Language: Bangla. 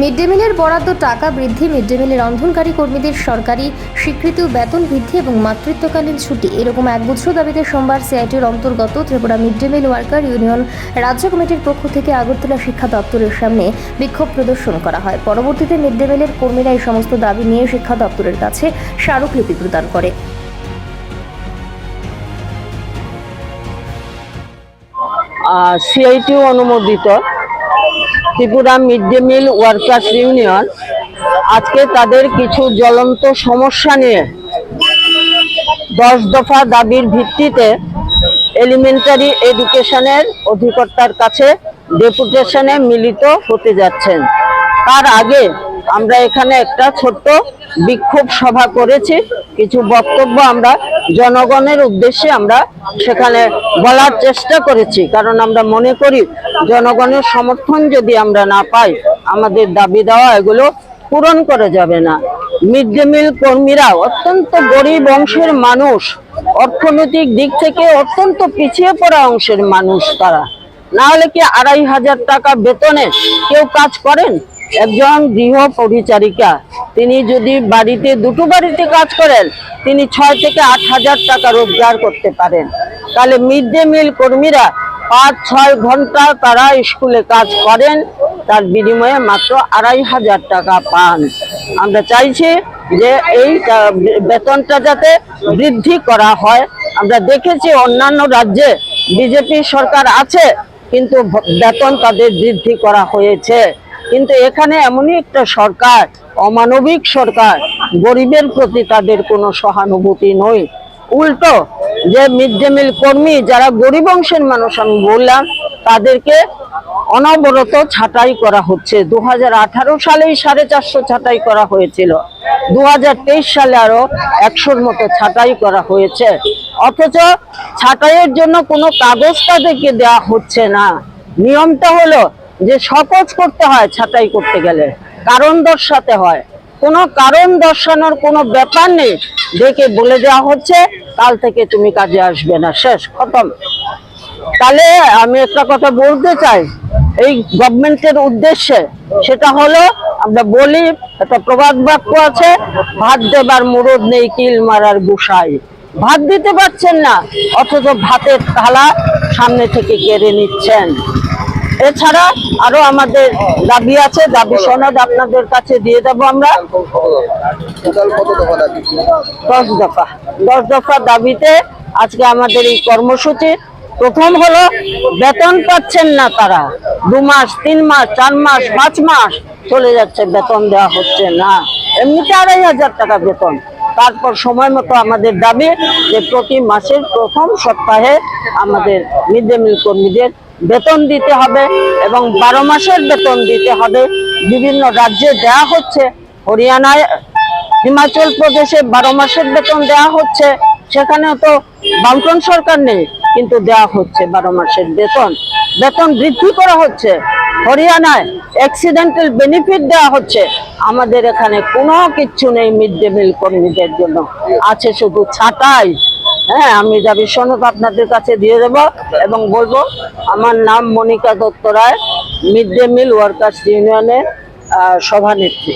মিড ডে মিলের বরাদ্দ টাকা বৃদ্ধি মিড ডে মিলে রন্ধনকারী কর্মীদের সরকারি স্বীকৃত ও বেতন বৃদ্ধি এবং মাতৃত্বকালীন ছুটি। এরকম একগুচ্ছ দাবিতে সোমবার সিআইটির অন্তর্গত Tripura mid day meal worker union রাজ্য কমিটির পক্ষ থেকে আগরতলা শিক্ষা দপ্তরের সামনে বিক্ষোভ প্রদর্শন করা হয়। পরবর্তীতে মিড ডে মিলের কর্মীরা এই সমস্ত দাবি নিয়ে শিক্ষা দপ্তরের কাছে স্মারকলিপি প্রদান করে। সিআইটিও অনুমোদিত। Tripura mid day meal workers union. আজকে তাদের কিছু জ্বলন্ত সমস্যা নিয়ে দশ দফা দাবির ভিত্তিতে এলিমেন্টারি এডুকেশনের অধিকর্তার কাছে ডেপুটেশনে মিলিত হতে যাচ্ছেন। তার আগে আমরা এখানে একটা ছোট্ট বিক্ষোভ সভা করেছি। কিছু বক্তব্য আমরা জনগণের উদ্দেশ্যে আমরা সেখানে বলার চেষ্টা করেছি। কারণ আমরা মনে করি, জনগণের সমর্থন যদি আমরা না পাই, আমাদের দাবি দেওয়া এগুলো পূরণ করা যাবে না। মিড ডে মিল কর্মীরা অত্যন্ত গরিব অংশের মানুষ। অর্থনৈতিক দিক থেকে অত্যন্ত পিছিয়ে পড়া অংশের মানুষ তারা। না হলে কি আড়াই হাজার টাকা বেতনে কেউ কাজ করেন? একজন গৃহ পরিচারিকা। তিনি যদি বাড়িতে, দুটো বাড়িতে কাজ করেন, তিনি ছয় থেকে আট হাজার টাকা রোজগার করতে পারেন। তাহলে মিড ডে মিল কর্মীরা পাঁচ, ছয় ঘণ্টা তারা স্কুলে কাজ করেন, তার বিনিময়ে মাত্র আড়াই হাজার টাকা পান। আমরা চাইছি যে এই বেতনটা যাতে বৃদ্ধি করা হয়। আমরা দেখেছি অন্যান্য রাজ্যে বিজেপি সরকার আছে, কিন্তু বেতন তাদের বৃদ্ধি করা হয়েছে। কিন্তু এখানে এমনই একটা সরকার, অমানবিক সরকার, গরিবের প্রতি তাদের কোনো সহানুভূতি নয়। উল্টো, যে মিড ডে মিল কর্মী যারা গরিব অংশের মানুষ, আমি বললাম, তাদেরকে অনবরত ছাঁটাই করা হচ্ছে। দু হাজার আঠারো সালেই সাড়ে চারশো ছাঁটাই করা হয়েছিল। দু হাজার তেইশ সালে আরও একশোর মতো ছাঁটাই করা হয়েছে। অথচ ছাঁটাইয়ের জন্য কোনো কাগজ তাদেরকে দেওয়া হচ্ছে না। নিয়মটা হলো যে শপথ করতে হয়, ছাঁটাই করতে গেলে, কারণ দর্শাতে হয়। কোনো কারণ দর্শানোর কোনো ব্যাপার নেই। ডেকে বলে দেওয়া হচ্ছে, কাল থেকে তুমি কাজে আসবে না। শেষ, খতম। তাহলে আমি একটা কথা বলতে চাই। এই গভর্নমেন্টের উদ্দেশ্যে সেটা হলো, আমরা বলি, একটা প্রবাদ বাক্য আছে, ভাত দেবার মুরদ নেই, কিল মারার গুসাই। ভাত দিতে পারছেন না, অথচ ভাতের থালা সামনে থেকে কেড়ে নিচ্ছেন। এছাড়া আরও আমাদের দাবি আছে, দাবি সনদ আপনাদের কাছে দিয়ে দেবো আমরা। দশ দফা দশ দফা দাবিতে আজকে আমাদের এই কর্মসূচি। প্রথম হলো, বেতন পাচ্ছেন না তারা। দু মাস, তিন মাস, চার মাস, পাঁচ মাস চলে যাচ্ছে, বেতন দেওয়া হচ্ছে না। এমনিতে আড়াই হাজার টাকা বেতন। তারপর সময় মতো আমাদের দাবি যে প্রতি মাসের প্রথম সপ্তাহে আমাদের মিড ডে মিল কর্মীদের বেতন দিতে হবে এবং বারো মাসের বেতন দিতে হবে। বিভিন্ন রাজ্যে দেওয়া হচ্ছে। হরিয়ানায়, হিমাচল প্রদেশে বারো মাসের বেতন দেওয়া হচ্ছে। সেখানে তো বামফ্রন্ট সরকার নেই, কিন্তু দেওয়া হচ্ছে বারো মাসের বেতন। বেতন বৃদ্ধি করা হচ্ছে। হরিয়ানায় অ্যাক্সিডেন্টাল বেনিফিট দেওয়া হচ্ছে। আমাদের এখানে কোনো কিচ্ছু নেই মিড ডে মিল কর্মীদের জন্য। আছে শুধু ছাঁটাই। হ্যাঁ আমি যা সনদ আপনাদের কাছে দিয়ে দেব এবং বলব, আমার নাম Monika Dutta Roy, mid day meal workers ইউনিয়নের সভানেত্রী।